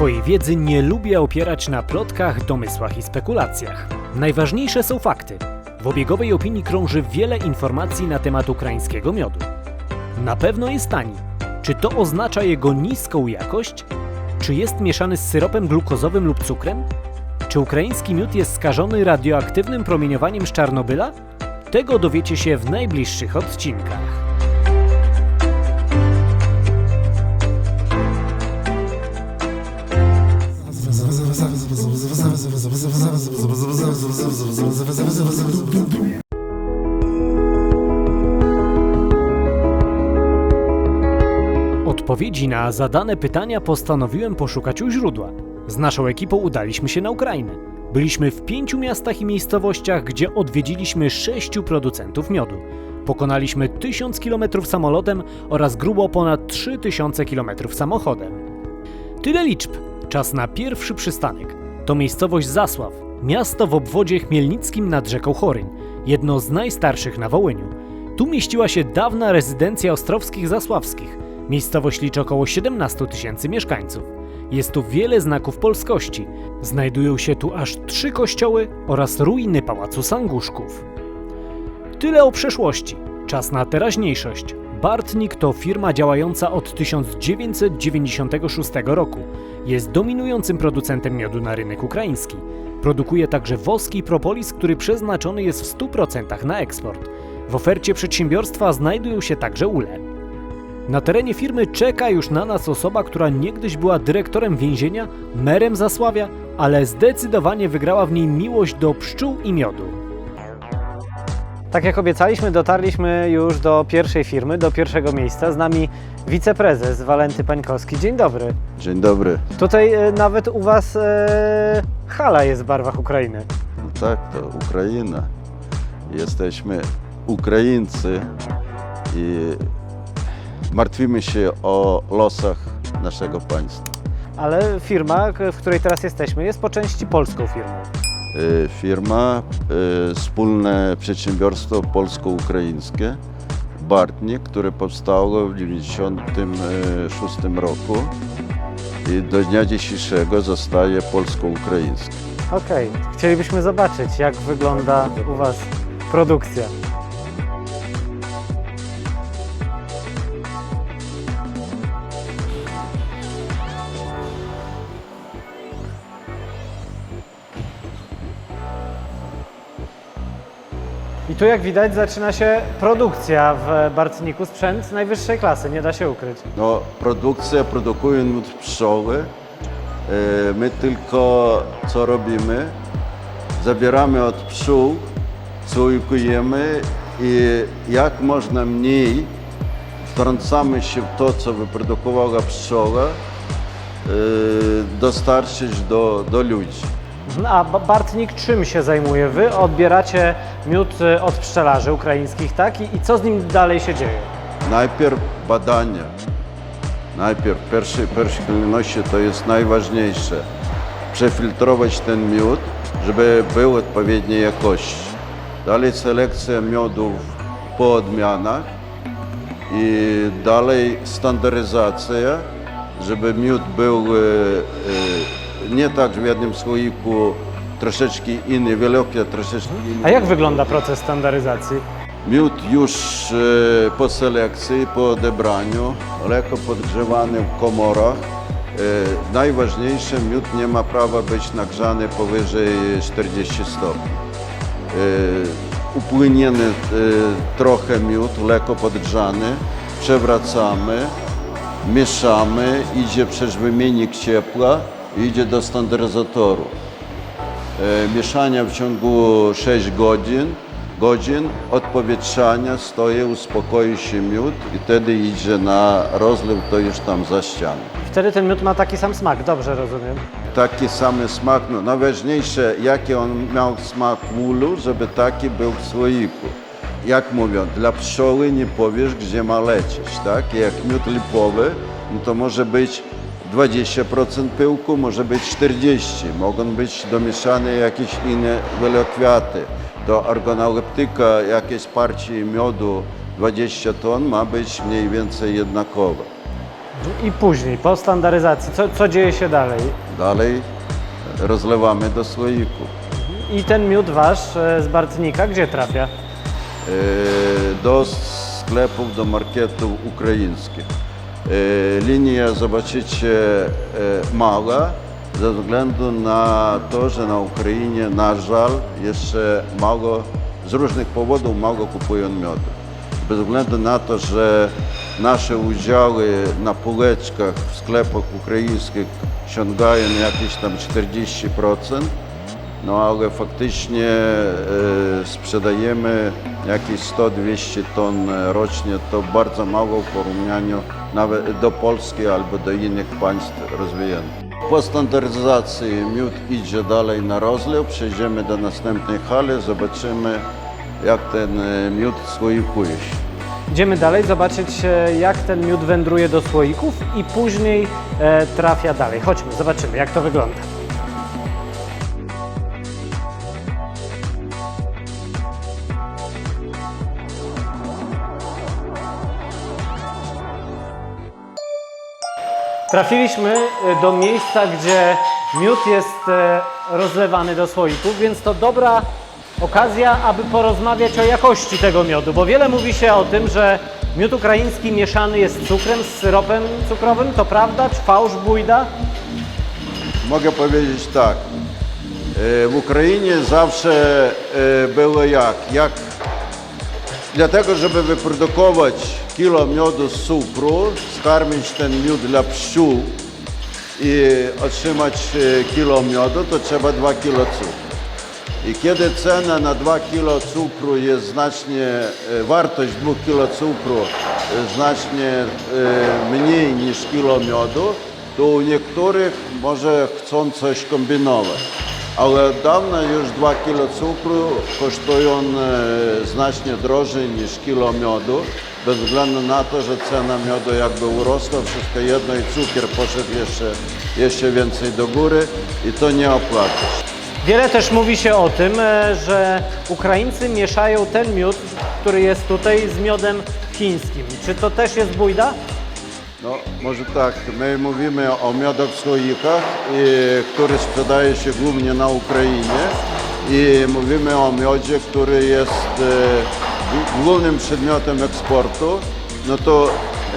Swojej wiedzy nie lubię opierać na plotkach, domysłach i spekulacjach. Najważniejsze są fakty. W obiegowej opinii krąży wiele informacji na temat ukraińskiego miodu. Na pewno jest tani. Czy to oznacza jego niską jakość? Czy jest mieszany z syropem glukozowym lub cukrem? Czy ukraiński miód jest skażony radioaktywnym promieniowaniem z Czarnobyla? Tego dowiecie się w najbliższych odcinkach. Odpowiedzi na zadane pytania postanowiłem poszukać u źródła. Z naszą ekipą udaliśmy się na Ukrainę. Byliśmy w pięciu miastach i miejscowościach, gdzie odwiedziliśmy sześciu producentów miodu. Pokonaliśmy 1000 km samolotem oraz grubo ponad 3000 km samochodem. Tyle liczb. Czas na pierwszy przystanek. To miejscowość Zasław, miasto w obwodzie chmielnickim nad rzeką Choryń, jedno z najstarszych na Wołyniu. Tu mieściła się dawna rezydencja Ostrowskich Zasławskich. Miejscowość liczy około 17 tysięcy mieszkańców. Jest tu wiele znaków polskości. Znajdują się tu aż trzy kościoły oraz ruiny pałacu Sanguszków. Tyle o przeszłości. Czas na teraźniejszość. Bartnik to firma działająca od 1996 roku. Jest dominującym producentem miodu na rynek ukraiński. Produkuje także woski i propolis, który przeznaczony jest w 100% na eksport. W ofercie przedsiębiorstwa znajdują się także ule. Na terenie firmy czeka już na nas osoba, która niegdyś była dyrektorem więzienia, merem Zasławia, ale zdecydowanie wygrała w niej miłość do pszczół i miodu. Tak jak obiecaliśmy, dotarliśmy już do pierwszej firmy, do pierwszego miejsca. Z nami wiceprezes Walenty Pańkowski. Dzień dobry. Dzień dobry. Tutaj e, nawet u Was e, hala jest w barwach Ukrainy. No tak, to Ukraina. Jesteśmy Ukraińcy i martwimy się o losach naszego państwa. Ale firma, k- w której teraz jesteśmy, jest po części polską firmą. Y, Firma, y, wspólne przedsiębiorstwo polsko-ukraińskie Bartnik, które powstało w 1996 roku i do dnia dzisiejszego zostaje polsko-ukraińskie. Okej, chcielibyśmy zobaczyć, jak wygląda u Was produkcja. Tu jak widać zaczyna się produkcja w Bartniku, sprzęt najwyższej klasy, nie da się ukryć. No, produkcja produkują pszczoły. E, My tylko co robimy? Zabieramy od pszczół, cujkujemy i jak można mniej wtrącamy się w to, co wyprodukowała pszczoła, e, dostarczyć do, do ludzi. A Ba- Bartnik czym się zajmuje? Wy odbieracie miód y, od pszczelarzy ukraińskich, tak? I, I co z nim dalej się dzieje? Najpierw badania. Najpierw w pierwszej, pierwszej kolejności to jest najważniejsze. Przefiltrować ten miód, żeby był odpowiedniej jakości. Dalej selekcja miodów po odmianach i dalej standaryzacja, żeby miód był e, e, nie tak w jednym słoiku troszeczkę inny, wielkie troszeczkę inny. A jak wygląda proces standaryzacji? Miód już e, po selekcji, po odebraniu, lekko podgrzewany w komorach. E, Najważniejsze, miód nie ma prawa być nagrzany powyżej 40 stopni. E, e, trochę miód, lekko podgrzany, przewracamy, mieszamy, idzie przez wymiennik ciepła, idzie do standaryzatoru. E, mieszania w ciągu 6 godzin, godzin odpowietrzania stoje, uspokoi się miód i wtedy idzie na rozlew, to już tam za ścianę. Wtedy ten miód ma taki sam smak, dobrze rozumiem. Taki sam smak, no najważniejsze jaki on miał smak w ulu, żeby taki był w słoiku. Jak mówią, dla pszczoły nie powiesz, gdzie ma lecieć, tak? Jak miód lipowy, no to może być 20% pyłku, może być 40%. Mogą być domieszane jakieś inne wielokwiaty. Do organoleptyka jakieś parcie miodu 20 ton ma być mniej więcej jednakowe. I później, po standaryzacji, co, co dzieje się dalej? Dalej rozlewamy do słoików. I ten miód wasz e, z Bartnika gdzie trafia? E, do sklepów, do marketów ukraińskich. E, Linia, zobaczycie, e, mała, ze względu na to, że na Ukrainie, na żal, jeszcze mało, z różnych powodów mało kupują miodu. Bez względu na to, że nasze udziały na półeczkach w sklepach ukraińskich sięgają jakieś tam 40%, no ale faktycznie e, sprzedajemy jakieś 100-200 ton rocznie, to bardzo mało w porównaniu nawet do Polski albo do innych państw rozwijających. Po standaryzacji miód idzie dalej na rozlew, przejdziemy do następnej hali, zobaczymy jak ten e, miód słoikuje się. Idziemy dalej zobaczyć, e, jak ten miód wędruje do słoików i później e, trafia dalej. Chodźmy, zobaczymy, jak to wygląda. Trafiliśmy e, do miejsca, gdzie miód jest e, rozlewany do słoików, więc to dobra okazja, aby porozmawiać o jakości tego miodu, bo wiele mówi się o tym, że miód ukraiński mieszany jest z cukrem, z syropem cukrowym. To prawda? Czy fałsz, bójda? Mogę powiedzieć tak. e, W Ukrainie zawsze było jak? Jak dlatego, żeby wyprodukować kilo miodu z cukru, skarmić ten miód dla pszczół i otrzymać e, kilo miodu, to trzeba 2 kilo cukru. I kiedy cena na 2 kilo cukru jest znacznie, e, wartość 2 kilo cukru e, znacznie mniej niż kilo miodu, to u niektórych może chcą coś kombinować. Ale od dawna już 2 kilo cukru kosztują e, znacznie drożej niż kilo miodu, bez względu na to, że cena miodu jakby urosła, wszystko jedno i cukier poszedł jeszcze, jeszcze więcej do góry i to nie opłaca się. Wiele też mówi się o tym, e, że Ukraińcy mieszają ten miód, który jest tutaj, z miodem chińskim. Czy to też jest bójda? No, może tak, my mówimy o miodach słoikach, i, który sprzedaje się głównie na Ukrainie. I mówimy o miodzie, który jest e, gł- głównym przedmiotem eksportu. No to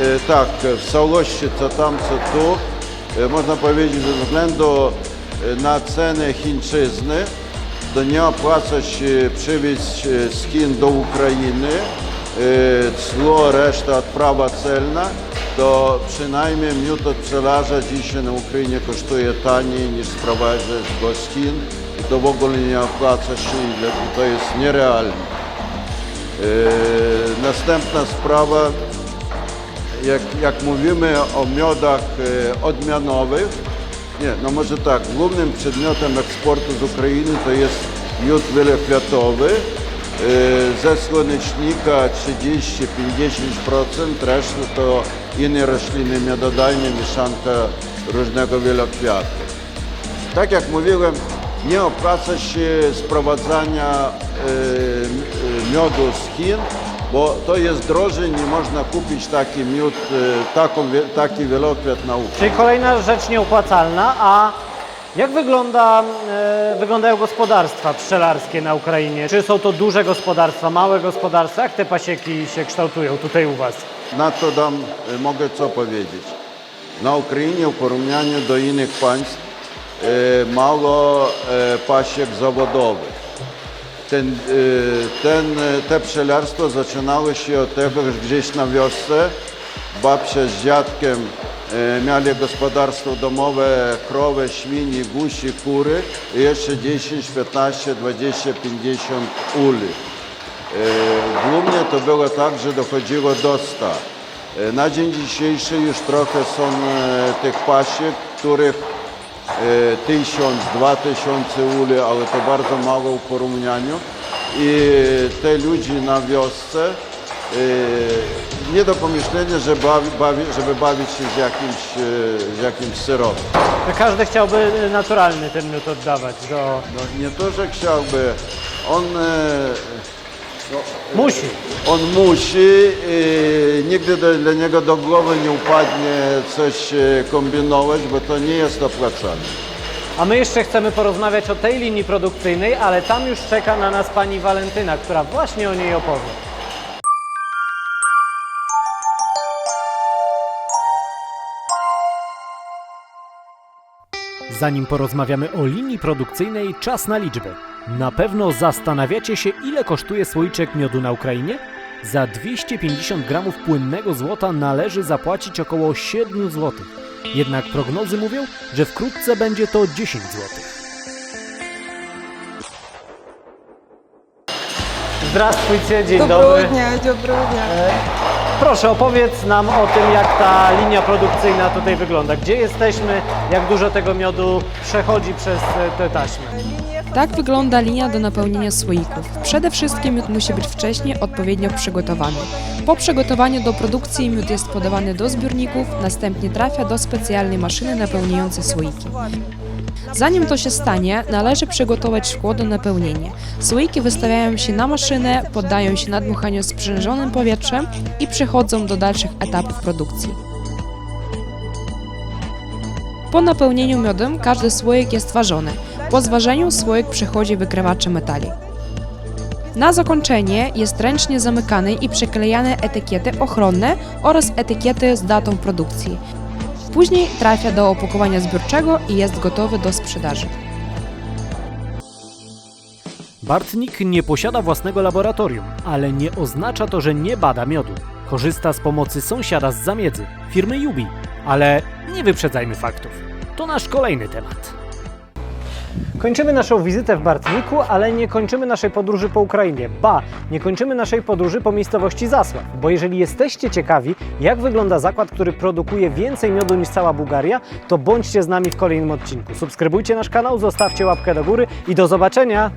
e, tak, w całości co tam, co tu, e, można powiedzieć, że ze względu e, na cenę chińczyzny, to nie opłaca się przywieźć e, z Chin do Ukrainy, e, cło, reszta odprawa celna, to przynajmniej miód od pszczelarza dzisiaj na Ukrainie kosztuje taniej niż sprowadzać z Chin i to w ogóle nie opłaca się i to jest nierealne. E, Następna sprawa, jak, jak mówimy o miodach e, odmianowych, nie, no może tak, głównym przedmiotem eksportu z Ukrainy to jest miód wielokwiatowy, ze słonecznika 30-50%, reszta to inne rośliny miododajne, mieszanka różnego wielokwiatu. Tak jak mówiłem, nie opłaca się sprowadzania e, miodu z Chin, bo to jest drożej, nie można kupić taki miód, e, taką, taki wielokwiat na. Czyli kolejna rzecz nieopłacalna, a jak wygląda, e, wyglądają gospodarstwa pszczelarskie na Ukrainie? Czy są to duże gospodarstwa, małe gospodarstwa? Jak te pasieki się kształtują tutaj u Was? Na to dam, e, mogę co powiedzieć. Na Ukrainie w porównaniu do innych państw e, mało e, pasiek zawodowych. Ten, e, ten, e, te pszczelarstwo zaczynało się od tego, że gdzieś na wiosce babcia z dziadkiem mieli gospodarstwo domowe, krowy, świni, gusi, kury i jeszcze 10, 15, 20, 50 uli. E, Głównie to było tak, że dochodziło do 100. E, Na dzień dzisiejszy już trochę są e, tych pasiek, których e, tysiąc, dwa tysiące uli, ale to bardzo mało w porównaniu. I te ludzi na wiosce e, nie do pomyślenia, żeby, bawi, żeby bawić się z jakimś, e, z jakimś syropem. Każdy chciałby naturalny ten miód oddawać do... No, nie to, że chciałby. On e, Musi. On musi, nigdy do, dla niego do głowy nie upadnie coś e, kombinować, bo to nie jest opłacalne. A my jeszcze chcemy porozmawiać o tej linii produkcyjnej, ale tam już czeka na nas pani Walentyna, która właśnie o niej opowie. Zanim porozmawiamy o linii produkcyjnej, czas na liczby. Na pewno zastanawiacie się, ile kosztuje słoiczek miodu na Ukrainie? Za 250 gramów płynnego złota należy zapłacić około 7 zł. Jednak prognozy mówią, że wkrótce będzie to 10 zł. Zdравствуйте, dzień Доброго dobry. дня, доброго дня. Proszę opowiedz nam o tym, jak ta linia produkcyjna tutaj wygląda. Gdzie jesteśmy, jak dużo tego miodu przechodzi przez e, te taśmy. Tak wygląda linia do napełnienia słoików. Przede wszystkim miód musi być wcześniej odpowiednio przygotowany. Po przygotowaniu do produkcji miód jest podawany do zbiorników, następnie trafia do specjalnej maszyny napełniającej słoiki. Zanim to się stanie, należy przygotować szkło do napełnienia. Słoiki wystawiają się na maszynę, poddają się nadmuchaniu sprzężonym powietrzem i przechodzą do dalszych etapów produkcji. Po napełnieniu miodem każdy słoik jest ważony. Po zważeniu słoik przechodzi wykrywacze metali. Na zakończenie jest ręcznie zamykany i przyklejane etykiety ochronne oraz etykiety z datą produkcji. Później trafia do opakowania zbiorczego i jest gotowy do sprzedaży. Bartnik nie posiada własnego laboratorium, ale nie oznacza to, że nie bada miodu. Korzysta z pomocy sąsiada z zamiedzy, firmy Jubi. Ale nie wyprzedzajmy faktów. To nasz kolejny temat. Kończymy naszą wizytę w Bartniku, ale nie kończymy naszej podróży po Ukrainie. Ba, nie kończymy naszej podróży po miejscowości Zasław. Bo jeżeli jesteście ciekawi, jak wygląda zakład, który produkuje więcej miodu niż cała Bułgaria, to bądźcie z nami w kolejnym odcinku. Subskrybujcie nasz kanał, zostawcie łapkę do góry i do zobaczenia!